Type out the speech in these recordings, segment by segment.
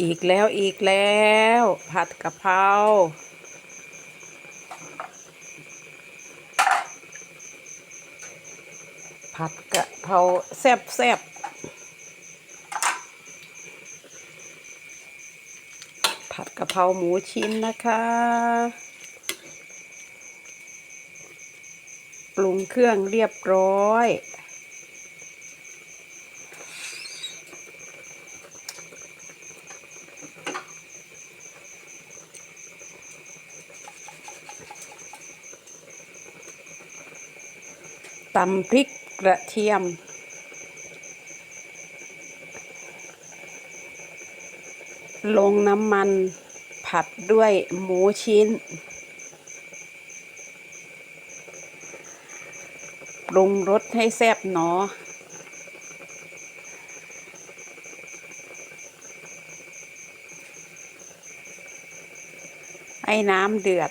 อีกแล้วอีกแล้ว ผัดกะเพราผัดกะเพราแซ่บแซ่บผัดกะเพราหมูชิ้นนะคะ ปรุงเครื่องเรียบร้อย ตำพริกกระเทียม ลงน้ำมันผัดด้วยหมูชิ้น ปรุงรสให้แซ่บหนอ ให้น้ำเดือด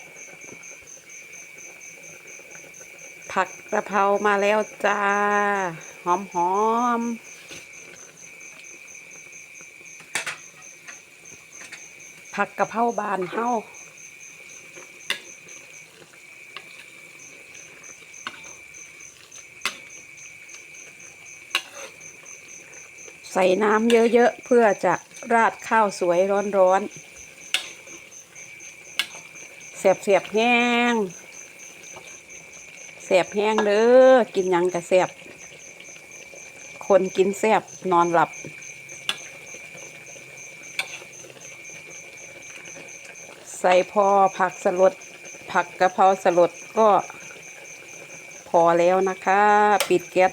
ผักกระเพรามาแล้วจ้า หอมหอมผักกระเพราบานเฮาใส่น้ำเยอะๆ เพื่อจะราดข้าวสวยร้อนๆเสียบเสียบๆแห้ง แสบแห้งเด้อกินยังกะแสบคนกินแสบนอนหลับ ใส่พอผักสลด ผักกะเพราสลดก็พอแล้วนะคะ ปิดแก๊ส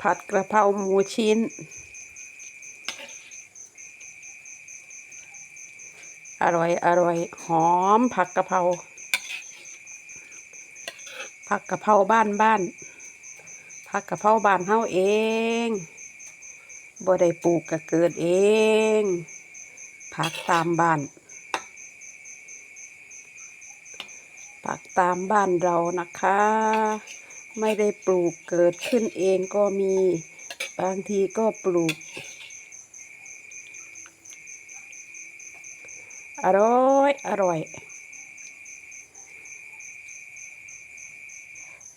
ผัดกระเพราหมูชิ้น อร่อยอร่อยหอมผักกะเพราผักกะเพราบ้านบ้านผักกะเพราบ้านเฮาเองบ่ได้ปลูกก็เกิดเองผักตามบ้านผักตามบ้านเรานะคะ ไม่ได้ปลูกเกิดขึ้นเองก็มี บางทีก็ปลูก อร่อยอร่อย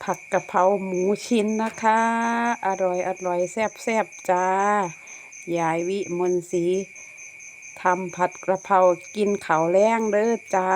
ผักกะเพราหมูชิ้นนะคะ อร่อยอร่อยแซ่บแซ่บจ้ายายวิมนศรีทำผัดกระเพรากินเขาแร้งเด้อจ้า